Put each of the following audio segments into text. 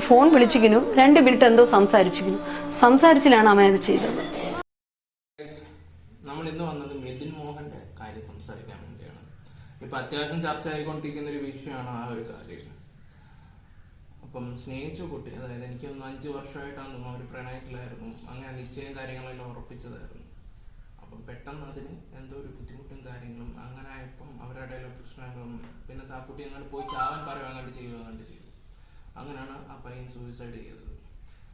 Phone വിളിച്ചിരിക്കുന്നു. രണ്ട് minute എന്തോ സംസാരിച്ചിരിക്കുന്നു. സംസാരിച്ചിലാണ് അമ്മ അത് ചെയ്തത്. നമ്മൾ ഇന്ന് വന്നത് മിഥുൻ മോഹന്റെ കാര്യം സംസാരിക്കാൻ വേണ്ടിയാണ്. ഇപ്പൊ അത്യാവശ്യം ചർച്ച ആയിക്കൊണ്ടിരിക്കുന്ന ഒരു വിഷയമാണ് ആ ഒരു കാര്യം. അപ്പം സ്നേഹിച്ച കുട്ടി അതായത് എനിക്കൊന്ന് അഞ്ചു വർഷമായിട്ടാണ് അവർ പ്രണയത്തിലായിരുന്നു. അങ്ങനെ നിശ്ചയം കാര്യങ്ങളെല്ലാം ഉറപ്പിച്ചതായിരുന്നു. അപ്പം പെട്ടെന്ന് അതിന് എന്തോ ഒരു ബുദ്ധിമുട്ടും കാര്യങ്ങളും അങ്ങനെ ആയപ്പം അവരുടെ ഇടയിലെ പ്രശ്നങ്ങളും പിന്നെ കുട്ടി അങ്ങനെ പോയി ചാവാൻ പറയുക അങ്ങോട്ട് ചെയ്യുക അങ്ങോട്ട് അങ്ങനെയാണ് ആ പയ്യൻ സൂയിസൈഡ് ചെയ്തത്.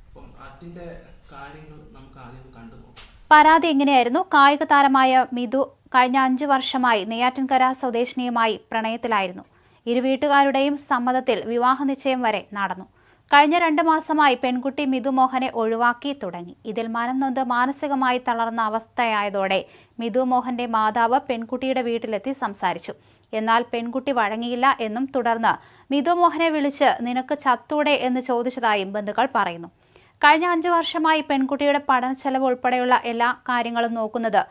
അപ്പം അതിന്റെ കാര്യങ്ങൾ നമുക്ക് ആദ്യം കണ്ടു നോക്കാം. പരാതി എങ്ങനെയായിരുന്നു? കായിക താരമായ മിഥു കഴിഞ്ഞ അഞ്ചു വർഷമായി നെയ്യാറ്റിൻകര സ്വദേശിനിയുമായി പ്രണയത്തിലായിരുന്നു. ഇരു വീട്ടുകാരുടെയും സമ്മതത്തിൽ വിവാഹ നിശ്ചയം വരെ നടന്നു. കഴിഞ്ഞ രണ്ട് മാസമായി പെൺകുട്ടി മിഥു മോഹനെ ഒഴിവാക്കി തുടങ്ങി. ഇതിൽ മനം നൊന്ത് മാനസികമായി തളർന്ന അവസ്ഥയായതോടെ മിഥു മോഹന്റെ മാതാവ് പെൺകുട്ടിയുടെ വീട്ടിലെത്തി സംസാരിച്ചു. എന്നാൽ പെൺകുട്ടി വഴങ്ങിയില്ല എന്നും തുടർന്ന് മിഥു മോഹനെ വിളിച്ച് നിനക്ക് ചത്തൂടെ എന്ന് ചോദിച്ചതായും ബന്ധുക്കൾ പറയുന്നു. കഴിഞ്ഞ അഞ്ചു വർഷമായി പെൺകുട്ടിയുടെ പഠന ചെലവ് ഉൾപ്പെടെയുള്ള എല്ലാ കാര്യങ്ങളും നോക്കുന്നത്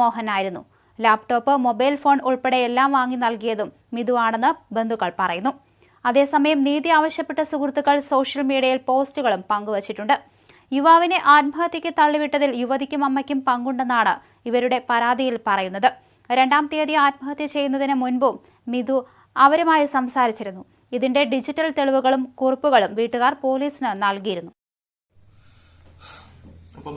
മോഹനായിരുന്നു. ലാപ്ടോപ്പ് മൊബൈൽ ഫോൺ ഉൾപ്പെടെ എല്ലാം വാങ്ങി നൽകിയതും മിതു ആണെന്ന് ബന്ധുക്കൾ പറയുന്നു. അതേസമയം നീതി ആവശ്യപ്പെട്ട സുഹൃത്തുക്കൾ സോഷ്യൽ മീഡിയയിൽ പോസ്റ്റുകളും പങ്കുവച്ചിട്ടുണ്ട്. യുവാവിനെ ആത്മഹത്യയ്ക്ക് തള്ളിവിട്ടതിൽ യുവതിക്കും അമ്മയ്ക്കും പങ്കുണ്ടെന്നാണ് ഇവരുടെ പരാതിയിൽ പറയുന്നത്. രണ്ടാം തീയതി ആത്മഹത്യ ചെയ്യുന്നതിന് മുൻപും മിഥു അവരുമായി സംസാരിച്ചിരുന്നു. ഇതിന്റെ ഡിജിറ്റൽ തെളിവുകളും കുറിപ്പുകളും വീട്ടുകാർ പോലീസിന് നൽകിയിരുന്നു. അപ്പം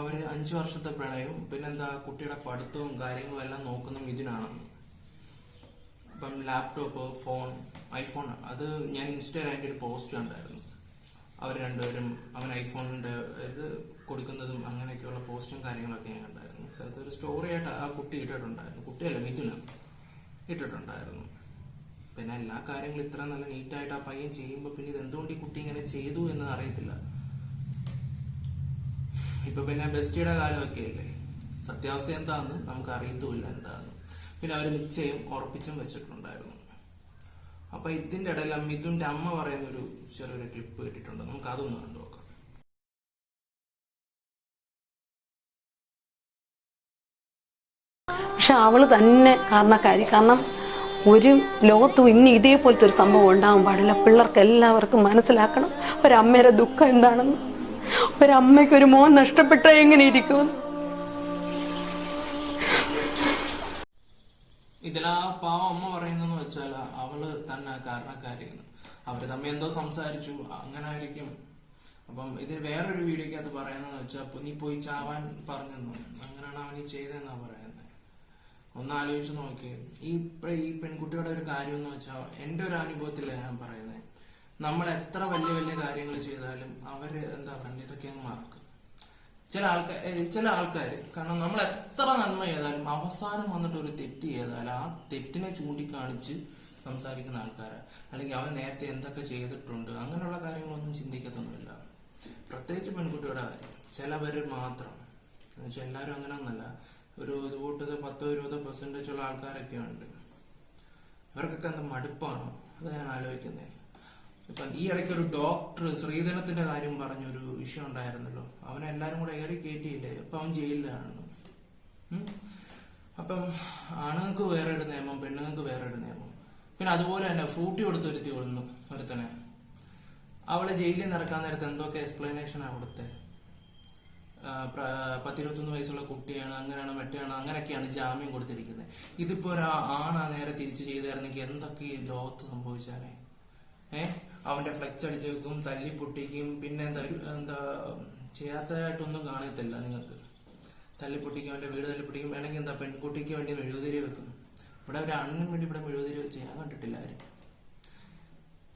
അവർ അഞ്ചു വർഷത്തെ പ്രണയവും പിന്നെന്താ കുട്ടിയുടെ പഠിത്തവും കാര്യങ്ങളും എല്ലാം നോക്കുന്ന മിഥുനാണെന്ന്. അപ്പം ലാപ്ടോപ്പ് ഫോൺ ഐഫോൺ അത് ഞാൻ ഇൻസ്റ്റാഗ്രാമിന്റെ ഒരു പോസ്റ്റ് കണ്ടായിരുന്നു. അവർ രണ്ടുപേരും അവൻ ഐഫോണിന്റെ ഇത് കൊടുക്കുന്നതും അങ്ങനെയൊക്കെയുള്ള പോസ്റ്റും കാര്യങ്ങളൊക്കെ ഞാൻ കണ്ടായിരുന്നു. പക്ഷെ ഒരു സ്റ്റോറി ആയിട്ട് ആ കുട്ടി ഇട്ടിട്ടുണ്ടായിരുന്നു. കുട്ടിയല്ല മിഥുന ഇട്ടിട്ടുണ്ടായിരുന്നു. പിന്നെ എല്ലാ കാര്യങ്ങളും ഇത്ര നല്ല നീറ്റായിട്ട് ആ പയ്യൻ ചെയ്യുമ്പോൾ പിന്നെ ഇത് എന്തുകൊണ്ട് ഈ കുട്ടി ഇങ്ങനെ ചെയ്തു എന്ന് അറിയത്തില്ല. ഇപ്പൊ പിന്നെ ബെസ്റ്റിയുടെ കാലമൊക്കെ അല്ലേ? സത്യാവസ്ഥ എന്താന്ന് നമുക്ക് അറിയത്തുമില്ല എന്താന്ന്. പിന്നെ അവർ നിശ്ചയം ഉറപ്പിച്ചും വെച്ചിട്ടുണ്ടായിരുന്നു. അപ്പൊ ഇതിന്റെ ഇടയിൽ മിഥുന്റെ അമ്മ പറയുന്ന ഒരു ചെറിയൊരു ക്ലിപ്പ് കിട്ടിയിട്ടുണ്ട് നമുക്ക് അതൊന്ന് പക്ഷെ അവൾ തന്നെ കാരണക്കാരി. കാരണം ഒരു ലോകത്തും ഇനി ഇതേപോലത്തെ ഒരു സംഭവം ഉണ്ടാകാൻ പാടില്ല. പിള്ളേർക്ക് എല്ലാവർക്കും മനസ്സിലാക്കണം. ഒരമ്മയുടെ ദുഃഖം എന്താണെന്ന്. ഒരമ്മയ്ക്ക് ഒരു മോൻ നഷ്ടപ്പെട്ട എങ്ങനെ ഇരിക്കും? ഇതിൽ ആ പാവ അമ്മ പറയുന്നെന്ന് വെച്ചാൽ അവൾ തന്നെ കാരണക്കാരിയാണ്. അവർ തമ്മിൽ എന്തോ സംസാരിച്ചു അങ്ങനെ ആയിരിക്കും. അപ്പം ഇതിൽ വേറൊരു അത് പറയുന്നതെന്ന് വെച്ചാൽ നീ പോയി ചാവാൻ പറഞ്ഞെന്നു അങ്ങനെയാണ് അവൻ ചെയ്തതെന്നാ പറയുന്നത്. ഒന്ന് ആലോചിച്ച് നോക്കി. ഈ ഈ പെൺകുട്ടിയുടെ ഒരു കാര്യം എന്ന് വെച്ചാൽ എന്റെ ഒരു അനുഭവത്തില്ല ഞാൻ പറയുന്നത് നമ്മൾ എത്ര വലിയ വലിയ കാര്യങ്ങൾ ചെയ്താലും അവർ എന്താ പറയുക ഇതൊക്കെ അങ്ങ് മറക്കും. ചില ആൾക്കാർ ചില ആൾക്കാർ കാരണം നമ്മൾ എത്ര നന്മ ചെയ്താലും അവസാനം വന്നിട്ട് ഒരു തെറ്റ് ചെയ്താൽ ആ തെറ്റിനെ ചൂണ്ടിക്കാണിച്ച് സംസാരിക്കുന്ന ആൾക്കാരാണ് അല്ലെങ്കിൽ അവൻ നേരത്തെ എന്തൊക്കെ ചെയ്തിട്ടുണ്ട് അങ്ങനെയുള്ള കാര്യങ്ങളൊന്നും ചിന്തിക്കത്തൊന്നുമില്ല. പ്രത്യേകിച്ച് പെൺകുട്ടിയുടെ കാര്യം. ചിലവര് മാത്രം. എന്നുവെച്ചാൽ എല്ലാവരും അങ്ങനെ ഒന്നല്ല ഒരു ഇതുകൂട്ടത് പത്തോ ഇരുപതോ പെർസെന്റേജ് ഉള്ള ആൾക്കാരൊക്കെ ഉണ്ട് ഇവർക്കൊക്കെ എന്താ മടുപ്പാണോ? അത് ഞാൻ ആലോചിക്കുന്നത് ഇപ്പം ഈ ഇടയ്ക്ക് ഒരു ഡോക്ടർ ശ്രീധരത്തിന്റെ കാര്യം പറഞ്ഞൊരു വിഷയം ഉണ്ടായിരുന്നല്ലോ. അവനെ എല്ലാരും കൂടെ ഏറി കയറ്റിയില്ലേ അപ്പൊ അവൻ ജയിലിലാണ്? അപ്പം ആണുങ്ങൾക്ക് വേറെ ഒരു നിയമം പെണ്ണുങ്ങൾക്ക് വേറെ ഒരു നിയമം. പിന്നെ അതുപോലെ തന്നെ ഫ്രൂട്ടി കൊടുത്തൊരുത്തി കൊന്നു ഒരുത്തനെ. അവളെ ജയിലിൽ നിന്ന് ഇറക്കാൻ നേരത്തെ എന്തൊക്കെ ആ, പ്ര- പത്തിരുപത്തൊന്ന് വയസ്സുള്ള കുട്ടിയാണ് അങ്ങനെയാണ് മറ്റാണ് അങ്ങനെയൊക്കെയാണ് ജാമ്യം കൊടുത്തിരിക്കുന്നത്. ഇതിപ്പോ ഒരു ആണാ നേരെ തിരിച്ചു ചെയ്തായിരുന്നെങ്കിൽ എന്തൊക്കെ ഈ ലോകത്ത് സംഭവിച്ചാലേ? ഏ? അവന്റെ ഫ്ലെക്സ് അടിച്ചു വെക്കും തല്ലി പൊട്ടിക്കും പിന്നെ എന്താ എന്താ ചെയ്യാത്തതായിട്ടൊന്നും കാണത്തില്ല നിങ്ങൾക്ക്. തല്ലി പൊട്ടിക്കും അവന്റെ വീട് തല്ലി പൊട്ടിക്കും വേണമെങ്കിൽ എന്താ പെൺകുട്ടിക്ക് വേണ്ടി മെഴുകുതിരി വെക്കും. ഇവിടെ ഒരു അണ്ണിന് വേണ്ടി ഇവിടെ മെഴുകുതിരി വെച്ച് ഞാൻ കണ്ടിട്ടില്ല ആരും.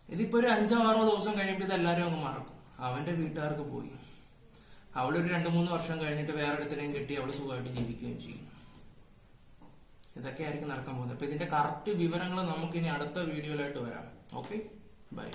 ഇതിപ്പോ ഒരു അഞ്ചോ ആറോ ദിവസം കഴിയുമ്പോൾ ഇതെല്ലാരും അങ്ങ് മറക്കും. അവന്റെ വീട്ടുകാർക്ക് പോയി. അവളൊരു രണ്ടു മൂന്ന് വർഷം കഴിഞ്ഞിട്ട് വേറെ അടുത്തിനെയും കിട്ടി അവൾ സുഖമായിട്ട് ജീവിക്കുകയും ചെയ്യും. ഇതൊക്കെ ആയിരിക്കും നടക്കാൻ പോകുന്നത്. അപ്പൊ ഇതിന്റെ കറക്റ്റ് വിവരങ്ങൾ നമുക്ക് ഇനി അടുത്ത വീഡിയോയിലായിട്ട് വരാം. Okay bye